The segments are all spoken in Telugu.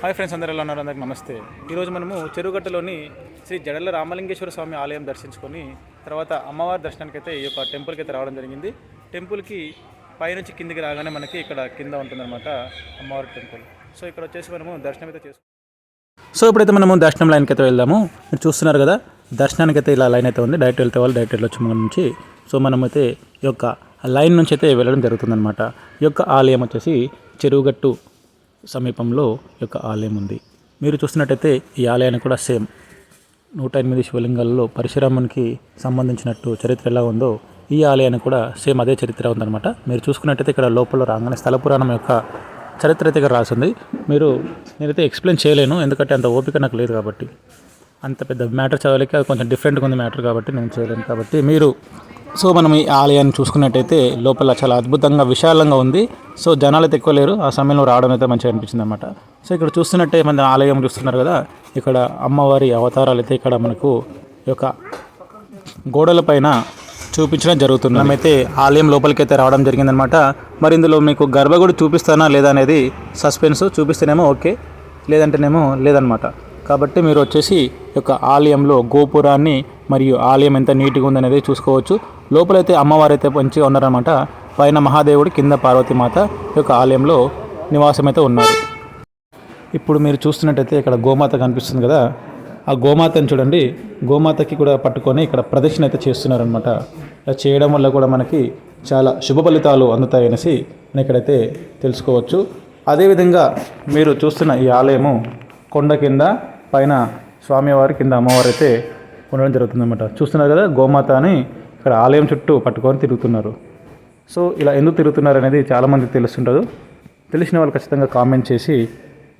హాయ్ ఫ్రెండ్స్ అందరూ ఎలా ఉన్నారు? అందరికి నమస్తే. ఈరోజు మనము చెరువుగట్టలోని శ్రీ జడల రామలింగేశ్వర స్వామి ఆలయం దర్శించుకొని తర్వాత అమ్మవారి దర్శనానికి అయితే ఈ యొక్క టెంపుల్కి అయితే రావడం జరిగింది. టెంపుల్కి పైనుంచి కిందికి రాగానే మనకి ఇక్కడ కింద ఉంటుందన్నమాట అమ్మవారి టెంపుల్. సో ఇక్కడ వచ్చేసి మనము దర్శనం అయితే చేసుకుంటాం సో ఇప్పుడైతే మనము దర్శనం లైన్కి అయితే వెళ్దాము. మీరు చూస్తున్నారు కదా దర్శనానికి అయితే ఇలా లైన్ అయితే ఉంది. డైరెక్ట్ వెళ్తే వాళ్ళు డైరెక్ట్ వెళ్ళొచ్చు మన నుంచి. సో మనమైతే ఈ యొక్క లైన్ నుంచి అయితే వెళ్ళడం జరుగుతుందన్నమాట. ఈ యొక్క ఆలయం వచ్చేసి చెరువుగట్టు సమీపంలో యొక్క ఆలయం ఉంది. మీరు చూస్తున్నట్టయితే ఈ ఆలయాన్ని కూడా సేమ్. నూట ఎనిమిది శివలింగాలలో పరశురామునికి సంబంధించినట్టు చరిత్ర ఎలా ఉందో ఈ ఆలయాన్ని కూడా సేమ్ అదే చరిత్ర ఉందన్నమాట. మీరు చూసుకున్నట్టయితే ఇక్కడ లోపల రాగానే స్థల పురాణం యొక్క చరిత్ర అయితే ఇక్కడ రాసింది. మీరు నేనైతే ఎక్స్ప్లెయిన్ చేయలేను ఎందుకంటే అంత ఓపిక నాకు లేదు కాబట్టి. అంత పెద్ద మ్యాటర్ చదవలేక అది కొంచెం డిఫరెంట్గా ఉంది మ్యాటర్ కాబట్టి నేను చేయలేను కాబట్టి మీరు సో మనం ఈ ఆలయాన్ని చూసుకున్నట్టయితే లోపల చాలా అద్భుతంగా విశాలంగా ఉంది. సో జనాలు అయితే ఎక్కువ లేరు. ఆ సమయంలో రావడం అయితే మంచిగా అనిపించింది అనమాట సో ఇక్కడ చూస్తున్నట్టే మన ఆలయం చూస్తున్నారు కదా. ఇక్కడ అమ్మవారి అవతారాలు అయితే ఇక్కడ మనకు ఈ యొక్క గోడల పైన చూపించడం జరుగుతుంది. మేమైతే ఆలయం లోపలికి అయితే రావడం జరిగిందనమాట మరి ఇందులో మీకు గర్భగుడి చూపిస్తానా లేదా అనేది సస్పెన్స్ చూపిస్తేనేమో ఓకే. లేదంటేనేమో లేదనమాట కాబట్టి మీరు వచ్చేసి ఈ యొక్క ఆలయంలో గోపురాన్ని మరియు ఆలయం ఎంత నీట్గా ఉందనేది చూసుకోవచ్చు. లోపలైతే అమ్మవారైతే అయితే మంచిగా ఉన్నారనమాట పైన మహాదేవుడు కింద పార్వతీమాత యొక్క ఆలయంలో నివాసం అయితే ఉన్నారు. ఇప్పుడు మీరు చూస్తున్నట్టయితే ఇక్కడ గోమాత కనిపిస్తుంది కదా. ఆ గోమాతని చూడండి. గోమాతకి కూడా పట్టుకొని ఇక్కడ ప్రదక్షిణ అయితే చేస్తున్నారనమాట ఇలా చేయడం వల్ల కూడా మనకి చాలా శుభ ఫలితాలు అందుతాయనేసి నేను ఇక్కడైతే తెలుసుకోవచ్చు. అదేవిధంగా మీరు చూస్తున్న ఈ ఆలయము కొండ కింద పైన స్వామివారి కింద అమ్మవారు అయితే ఉండడం జరుగుతుందన్నమాట. చూస్తున్నారు కదా గోమాత అని. ఇక్కడ ఆలయం చుట్టూ పట్టుకొని తిరుగుతున్నారు. సో ఇలా ఎందుకు తిరుగుతున్నారు అనేది చాలామంది తెలుస్తుండదు. తెలిసిన వాళ్ళు ఖచ్చితంగా కామెంట్ చేసి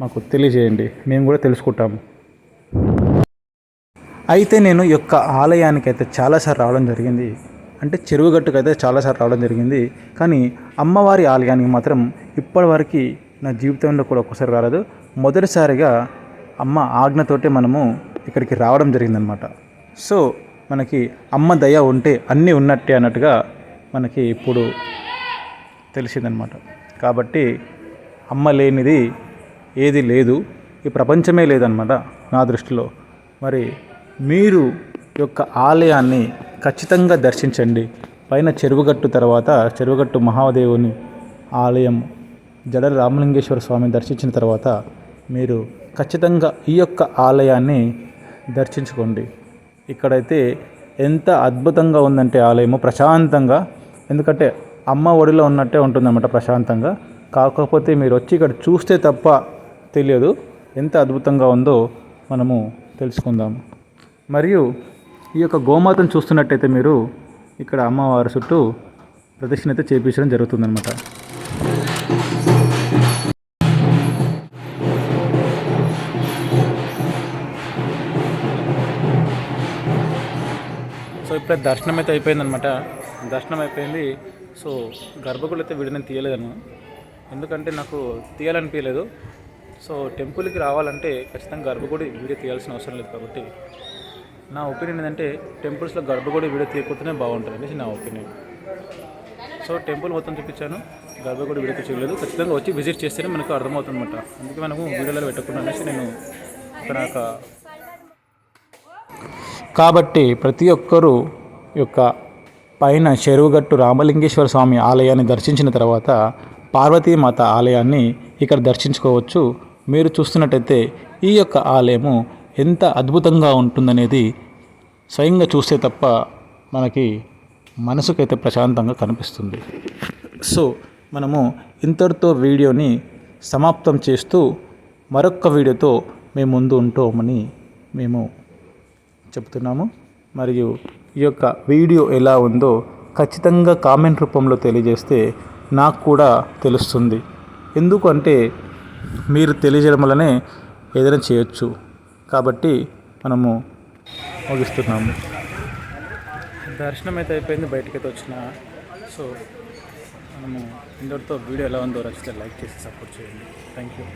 మాకు తెలియజేయండి. మేము కూడా తెలుసుకుంటాము అయితే నేను ఈ యొక్క ఆలయానికి అయితే చాలాసార్లు రావడం జరిగింది. అంటే చెరువుగట్టుకు అయితే చాలాసార్లు రావడం జరిగింది. కానీ అమ్మవారి ఆలయానికి మాత్రం ఇప్పటివరకు నా జీవితంలో కూడా ఒక్కసారి రాలేదు. మొదటిసారిగా అమ్మ ఆజ్ఞతోటే మనము ఇక్కడికి రావడం జరిగిందనమాట సో మనకి అమ్మ దయ ఉంటే అన్నీ ఉన్నట్టే అన్నట్టుగా మనకి ఇప్పుడు తెలిసిందనమాట కాబట్టి అమ్మ లేనిది ఏది లేదు. ఈ ప్రపంచమే లేదనమాట నా దృష్టిలో. మరి మీరు యొక్క ఆలయాన్ని ఖచ్చితంగా దర్శించండి. పైన చెరువుగట్టు తర్వాత చెరువుగట్టు మహాదేవుని ఆలయం జడ రామలింగేశ్వర స్వామిని దర్శించిన తర్వాత మీరు ఖచ్చితంగా ఈ యొక్క ఆలయాన్ని దర్శించుకోండి. ఇక్కడైతే ఎంత అద్భుతంగా ఉందంటే ఆలయము ప్రశాంతంగా. ఎందుకంటే అమ్మ ఒడిలో ఉన్నట్టే ఉంటుందన్నమాట ప్రశాంతంగా. కాకపోతే మీరు వచ్చి ఇక్కడ చూస్తే తప్ప తెలియదు ఎంత అద్భుతంగా ఉందో మనము తెలుసుకుందాము మరియు ఈ యొక్క గోమాతను చూస్తున్నట్టయితే మీరు ఇక్కడ అమ్మవారి చుట్టూ ప్రదక్షిణ అయితే చేపించడం జరుగుతుందన్నమాట. సో ఇప్పుడే దర్శనం అయితే అయిపోయిందనమాట దర్శనం అయిపోయింది. సో గర్భగుడి అయితే వీడిని తీయలేదను. ఎందుకంటే నాకు తీయాలనిపించలేదు సో టెంపుల్కి రావాలంటే ఖచ్చితంగా గర్భగుడి వీడియో తీయాల్సిన అవసరం లేదు కాబట్టి నా ఒపీనియన్ ఏంటంటే టెంపుల్స్లో గర్భగుడి వీడియో తీయకపోతేనే బాగుంటుంది అనేసి నా ఒపీనియన్. సో టెంపుల్ మొత్తం చూపించాను. గర్భగుడి వీడియో చేయలేదు ఖచ్చితంగా వచ్చి విజిట్ చేస్తేనే మనకు అర్థమవుతుంది అనమాట అందుకే మనము వీడియోలో పెట్టకుండా అనేసి నేను ఇక్కడ ఒక కాబట్టి ప్రతి ఒక్కరూ యొక్క పైన చెరువుగట్టు రామలింగేశ్వర స్వామి ఆలయాన్ని దర్శించిన తర్వాత పార్వతీమాత ఆలయాన్ని ఇక్కడ దర్శించుకోవచ్చు. మీరు చూస్తున్నట్టయితే ఈ యొక్క ఆలయము ఎంత అద్భుతంగా ఉంటుందనేది స్వయంగా చూస్తే తప్ప మనకి మనసుకైతే ప్రశాంతంగా కనిపిస్తుంది. సో మనము ఇంతటితో వీడియోని సమాప్తం చేస్తూ మరొక్క వీడియోతో మేము ముందు ఉంటామని మేము చెప్తున్నాము. మరియు ఈ యొక్క వీడియో ఎలా ఉందో ఖచ్చితంగా కామెంట్ రూపంలో తెలియజేస్తే నాకు కూడా తెలుస్తుంది. ఎందుకంటే మీరు తెలియజేయడం వల్లనే ఏదైనా చేయొచ్చు. కాబట్టి మనము ముగిస్తున్నాము. దర్శనం అయితే అయిపోయింది. బయటకైతే వచ్చిన. సో మనము ఇందరితో వీడియో ఎలా ఉందో రచితే లైక్ చేసి సపోర్ట్ చేయండి. Thank you